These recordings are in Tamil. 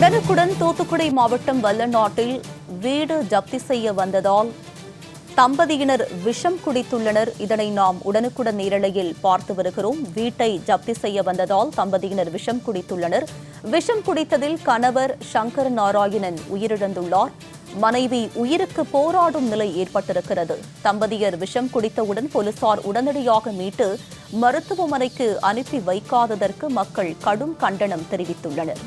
உடனுக்குடன் தூத்துக்குடி மாவட்டம் வல்லநாட்டில் வீடு ஜப்தி செய்ய வந்ததால் தம்பதியினர் விஷம் குடித்துள்ளனர். இதனை நாம் உடனுக்குடன் நேரலையில் பார்த்து வருகிறோம். வீட்டை ஜப்தி செய்ய வந்ததால் தம்பதியினர் விஷம் குடித்துள்ளனர். விஷம் குடித்ததில் கணவர் சங்கர் நாராயணன் உயிரிழந்துள்ளார். மனைவி உயிருக்கு போராடும் நிலை ஏற்பட்டிருக்கிறது. தம்பதியர் விஷம் குடித்தவுடன் போலீசார் உடனடியாக மீட்டு மருத்துவமனைக்கு அனுப்பி வைக்காததற்கு மக்கள் கடும் கண்டனம் தெரிவித்துள்ளனர்.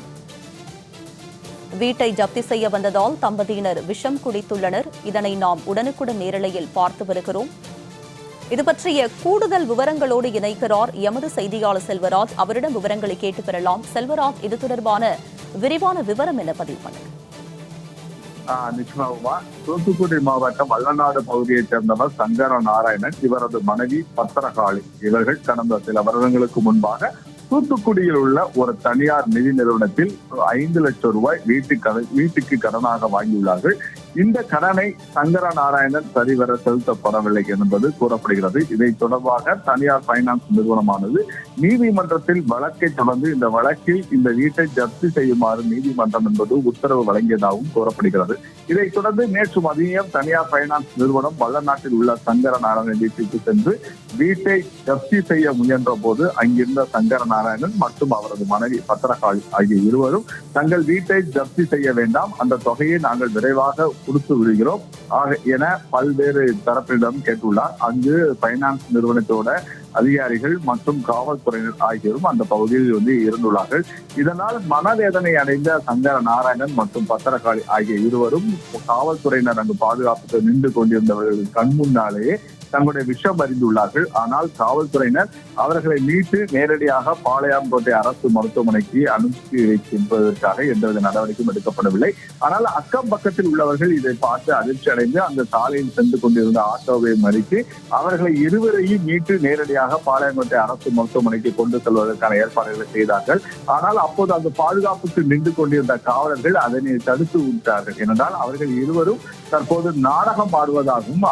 வீட்டை ஜப்தி செய்ய வந்ததால் தம்பதியினர் விஷம் குடித்துள்ளனர். இதனை நாம் உடனுக்குடன் நேரலையில் பார்த்து வருகிறோம். இது பற்றிய கூடுதல் விவரங்களோடு இணைக்கிறார் எமது செய்தியாளர் செல்வராஜ். அவரிடம் விவரங்களை கேட்டு பெறலாம். செல்வராஜ் இது தொடர்பான விரிவான விவரம் என பதிவு பண்ணுங்க. ஆஹ் நிச்சயமாகுமா தூத்துக்குடி மாவட்டம் வல்லநாடு பகுதியைச் சேர்ந்தவர் சங்கர நாராயணன் இவரது மனைவி பத்திரகாளி. இவர்கள் கடந்த சில வருடங்களுக்கு முன்பாக தூத்துக்குடியில் உள்ள ஒரு தனியார் நிதி நிறுவனத்தில் ஐந்து லட்சம் ரூபாய் வீட்டுக்கு வீட்டுக்கு கடனாக வாங்கியுள்ளார்கள். இந்த கடனை சங்கர நாராயணன் சரிவர செலுத்தப்படவில்லை என்பது கூறப்படுகிறது. இதை தொடர்பாக தனியார் பைனான்ஸ் நிறுவனமானது நீதிமன்றத்தில் வழக்கை தொடர்ந்து இந்த வழக்கில் இந்த வீட்டை ஜப்தி செய்யுமாறு நீதிமன்றம் என்பது உத்தரவு வழங்கியதாகவும் கூறப்படுகிறது. இதைத் தொடர்ந்து நேற்று மதியம் தனியார் பைனான்ஸ் நிறுவனம் வல்லநாட்டில் உள்ள சங்கர நாராயணன் வீட்டிற்கு சென்று வீட்டை ஜப்தி செய்ய முயன்ற போது அங்கிருந்த சங்கர நாராயணன் மற்றும் அவரது மனைவி பத்திரகாளி ஆகிய இருவரும் தங்கள் வீட்டை ஜப்தி செய்ய வேண்டாம். அந்த தொகையை நாங்கள் விரைவாக கொடுத்து விடுகிறோம். என பல்வேறு தரப்பிடம் கேட்டுள்ளார். அங்கு பைனான்ஸ் நிறுவனத்தோட அதிகாரிகள் மற்றும் காவல்துறையினர் ஆகியோரும் அந்த பகுதியில் வந்து இருந்துள்ளார்கள். இதனால் மனவேதனை அடைந்த சங்கர நாராயணன் மற்றும் பத்திரகாளி ஆகிய இருவரும் காவல்துறையினர் அங்கு பாதுகாப்புக்கு நின்று கொண்டிருந்தவர்கள் கண் முன்னாலேயே தங்களுடைய விஷம் அறிந்துள்ளார்கள். ஆனால் காவல்துறையினர் அவர்களை மீட்டு நேரடியாக பாளையங்கோட்டை அரசு மருத்துவமனைக்கு அனுப்பி வைக்கின்றதற்காக எந்தவித நடவடிக்கையும் எடுக்கப்படவில்லை. ஆனால் அக்கம் பக்கத்தில் உள்ளவர்கள் இதை பார்த்து அதிர்ச்சி அடைந்து அந்த சாலையில் சென்று கொண்டிருந்த ஆட்டோவை மறித்து அவர்களை இருவரையும் மீட்டு நேரடியாக பாளையங்கோட்டை அரசு மருத்துவமனைக்கு கொண்டு செல்வதற்கான ஏற்பாடுகளை செய்தார்கள். ஆனால் அப்போது அந்த பாதுகாப்புக்கு நின்று கொண்டிருந்த காவலர்கள் அதனை தடுத்து விட்டார்கள். ஏனென்றால் அவர்கள் இருவரும் தற்போது நாடகம் ஆடுவதாகவும்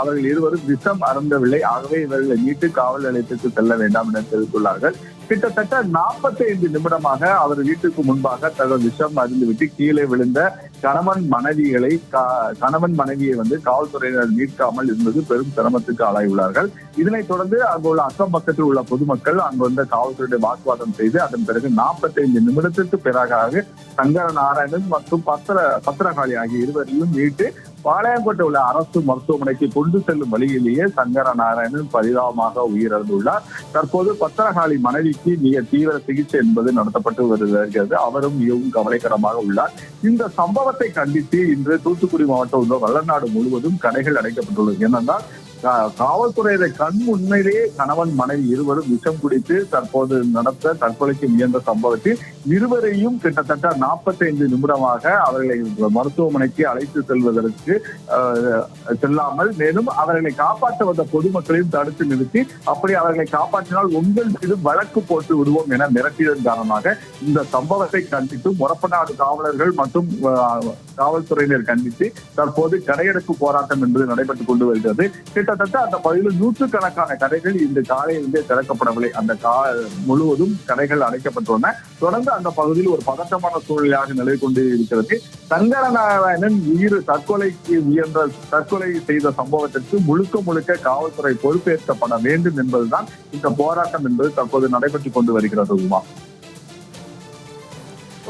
அவர்கள் இருவரும் விஷம் அருந்தவில்லை. ஆகவே இவர்களை மீட்டு காவல் நிலையத்திற்கு செல்ல வேண்டாம் என தெரிவித்துள்ளார்கள். கிட்டத்தட்ட 45 நிமிடமாக அவர் வீட்டுக்கு முன்பாக தகவல் விஷம் அருந்துவிட்டு கீழே விழுந்த கணவன் மனைவிகளை கணவன் மனைவியை வந்து காவல்துறையினர் மீட்காமல் இருந்தது பெரும் சிரமத்துக்கு ஆளாகியுள்ளார்கள். இதனைத் தொடர்ந்து அங்குள்ள அக்கம் பக்கத்தில் உள்ள பொதுமக்கள் அங்கு வந்த காவல்துறையுடைய வாக்குவாதம் செய்து அதன் பிறகு 45 நிமிடத்திற்கு பிறகாக சங்கர நாராயணன் மற்றும் பத்திர பத்திரகாளி ஆகிய இருவரையும் மீட்டு பாளையங்கோட்டை உள்ள அரசு மருத்துவமனைக்கு கொண்டு செல்லும் வழியிலேயே சங்கர நாராயணன் பரிதாபமாக உயிரிழந்துள்ளார். தற்போது பத்திரகாளி மனைவிக்கு மிக தீவிர சிகிச்சை என்பது நடத்தப்பட்டு வருகிறது. அவரும் மிகவும் கவலைக்கிடமாக உள்ளார். இந்த சம்பவத்தை கண்டித்து இன்று தூத்துக்குடி மாவட்டம் உள்ள வல்லநாடு முழுவதும் கடைகள் அடைக்கப்பட்டுள்ளது. ஏனென்றால் காவல்துறையில கண் உண்மையிலேயே கணவன் மனைவி இருவரும் விஷம் குடித்து தற்போது நடத்த தற்கொலைக்கு முயன்ற சம்பவத்தில் இருவரையும் கிட்டத்தட்ட 45 நிமிடமாக அவர்களை மருத்துவமனைக்கு அழைத்து செல்வதற்கு அஹ், செல்லாமல் மேலும் அவர்களை காப்பாற்ற வந்த பொதுமக்களையும் தடுத்து நிறுத்தி அப்படி அவர்களை காப்பாற்றினால் உங்கள் மீது வழக்கு போட்டு விடுவோம் என மிரட்டியதன் காரணமாக இந்த சம்பவத்தை கண்டித்து முரப்பநாடு காவலர்கள் மற்றும் அஹ், காவல்துறையினர் கண்டித்து தற்போது கடையெடுப்பு போராட்டம் என்பது நடைபெற்றுக் கொண்டு வருகிறது. கிட்டத்தட்ட அந்த பகுதியில் நூற்றுக்கணக்கான கடைகள் இந்த காலையிலிருந்தே திறக்கப்படவில்லை. அந்த கா முழுவதும் கடைகள் அடைக்கப்பட்டுள்ளன. தொடர்ந்து அந்த பகுதியில் ஒரு பதட்டமான சூழ்நிலையாக நிலை கொண்டு இருக்கிறது சங்கரநாராயணன் உயிர் தற்கொலைக்கு முயன்ற தற்கொலை செய்த சம்பவத்திற்கு முழுக்க முழுக்க காவல்துறை பொறுப்பேற்கப்பட வேண்டும் என்பதுதான் இந்த போராட்டம் என்பது தற்போது நடைபெற்றுக் கொண்டு வருகிறது உமா.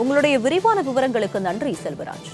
உங்களுடைய விரிவான விவரங்களுக்கு நன்றி செல்வராஜ்.